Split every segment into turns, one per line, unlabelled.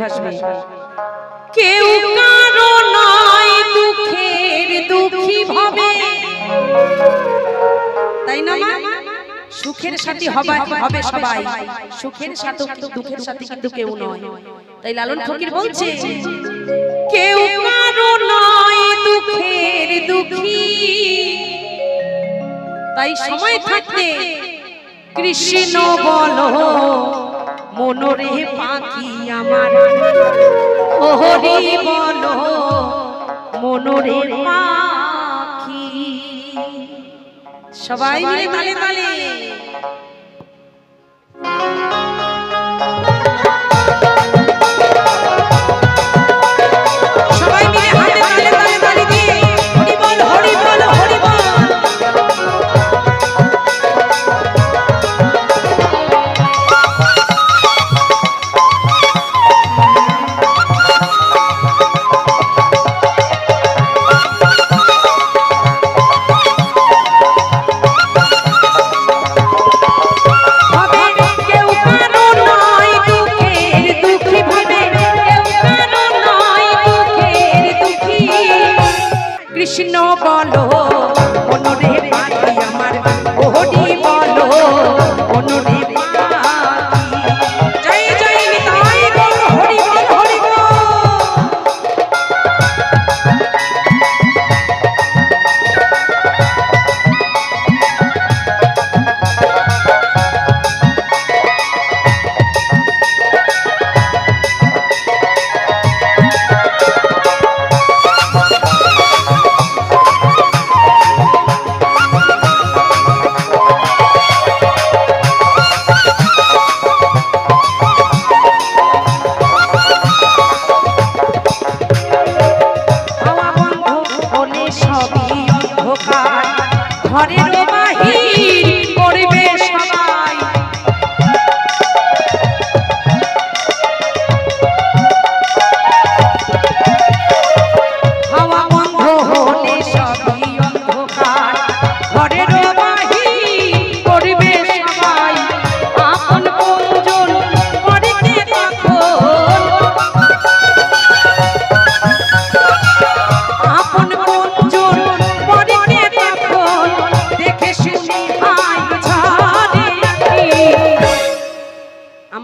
ভাসবে কেউ কারও নয় দুঃখের দুঃখী ভাবে তাই না মা? সুখের সাথী হবে হবে সবাই। সুখের সাথে কিন্তু দুঃখের সাথে কিন্তু কেউ নয়। তাই লালন ফকির বলছে কেউ কারও নয় দুঃখের দুঃখী। তাই সময় থাকতে কৃষ্ণ বলো মনোরে পাখি আমার। ওহরি বলো মনোরে পাখি। সবাই মিলে তালে। তালে।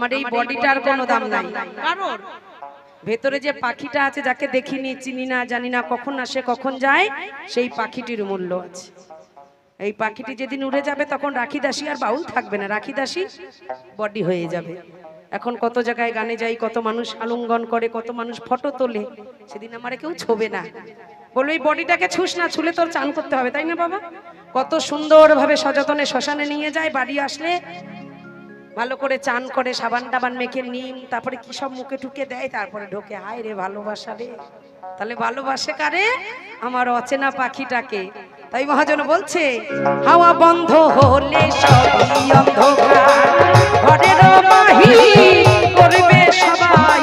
আমার এই বডিটার কোনো দাম নাই। কারণ ভেতরে যে পাখিটা আছে যাকে দেখিনি চিনি না জানি না কখন আসে কখন যায় সেই পাখিটির মূল্য আছে। এই পাখিটি যেদিন উড়ে যাবে তখন রাখি দাসী আর বাউল থাকবে না। রাখি দাসী বডি হয়ে যাবে। এখন কত জায়গায় গানে যাই কত মানুষ আলঙ্গন করে কত মানুষ ফটো তোলে সেদিন আমার কেউ ছোবে না। বলো এই বডিটাকে ছুস না ছুলে তোর চান করতে হবে তাই না বাবা? কত সুন্দরভাবে সযতনে শ্মশানে নিয়ে যায় বাড়ি আসলে ভালো করে চান করে, সাবান টাবান মেখে নিম তারপরে কি সব মুখে ঠুকে দেয়? তারপরে ঢোকে, হায় রে ভালোবাসা রে। তাহলে ভালোবাসে কারে? আমার অচেনা পাখিটাকে। তাই মহাজন বলছে, হাওয়া বন্ধ হলে সবই অন্ধকার। করবে সবাই।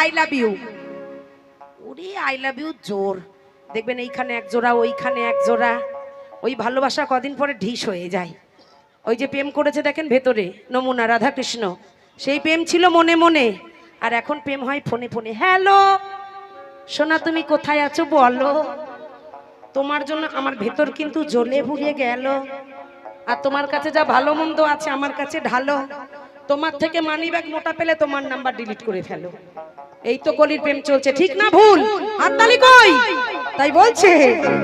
আই লাভ ইউ ওরে আই লাভ ইউ জোর। দেখবেন এইখানে এক জোড়া, ওইখানে এক জোড়া। ওই ভালোবাসা কদিন পরে ঢিস হয়ে যায়। ওই যে প্রেম করেছে দেখেন ভেতরে, নমুনা রাধা কৃষ্ণ সেই প্রেম ছিল মনে মনে। আর এখন প্রেম হয় ফোনে ফোনে। হ্যালো, সোনা, তুমি কোথায় আছো বলো? তোমার জন্য আমার ভেতর কিন্তু জ্বলে ভুলে গেল। আর তোমার কাছে যা ভালো মন্দ আছে, আমার কাছে ঢালো। তোমার থেকে মানি ব্যাগ মোটা পেলে তোমার নাম্বার ডিলিট করে ফেলো। এই তো কলির প্রেম চলছে, ঠিক না ভুল? আর হাততালি কই? তাই বলছে,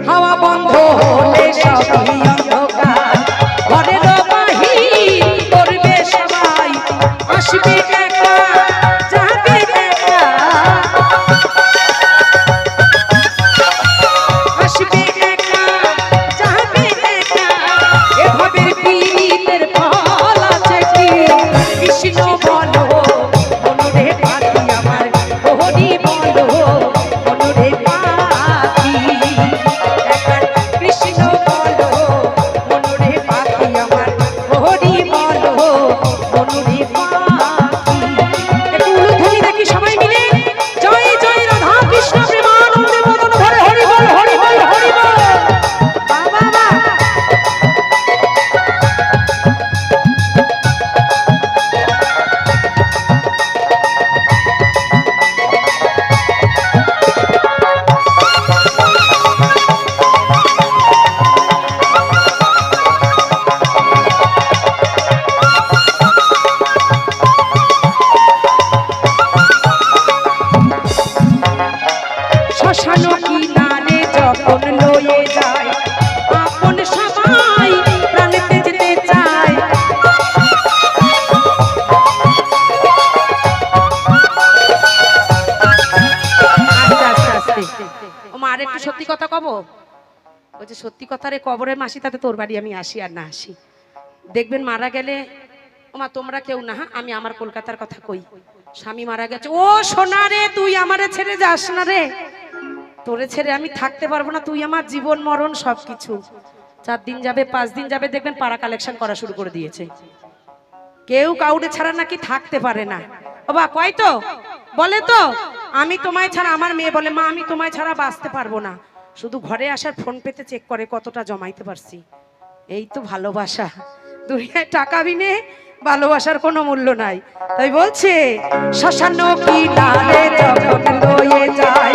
হাওয়া বন্ধ হলে সবই অন্ধকার। ঘরের বাহির করবে সবাই, আসবে একা। কব বলছে সত্যি কথা রে কবরে মাসি, তাতে তোর বাড়ি আমি আসি আর না আসি। দেখবেন মারা গেলে ও মা তোমরা কেউ না হ্যাঁ? আমি আমার কলকাতার কথা কই। স্বামী মারা গেছে, ও সোনা রে, তুই আমারে ছেড়ে যাস না রে। তোরে ছেড়ে আমি থাকতে পারব না, তুই আমার জীবন, মরণ সব কিছু চার দিন যাবে, পাঁচ দিন যাবে, দেখবেন পাড়া কালেকশন করা শুরু করে দিয়েছে। কেউ কাউরে ছাড়া নাকি থাকতে পারে না। বাবা কয় তো? বলে তো, আমি তোমায় ছাড়া, আমার মেয়ে বলে, মা, আমি তোমায় ছাড়া বাঁচতে পারব না। শুধু ঘরে আসার ফোন পেতে চেক করে কতটা জমাইতে পারছি। এই তো ভালোবাসা। দুনিয়ায় টাকা বিনে ভালোবাসার কোনো মূল্য নাই। তাই বলছে শ্মশান কি যায়?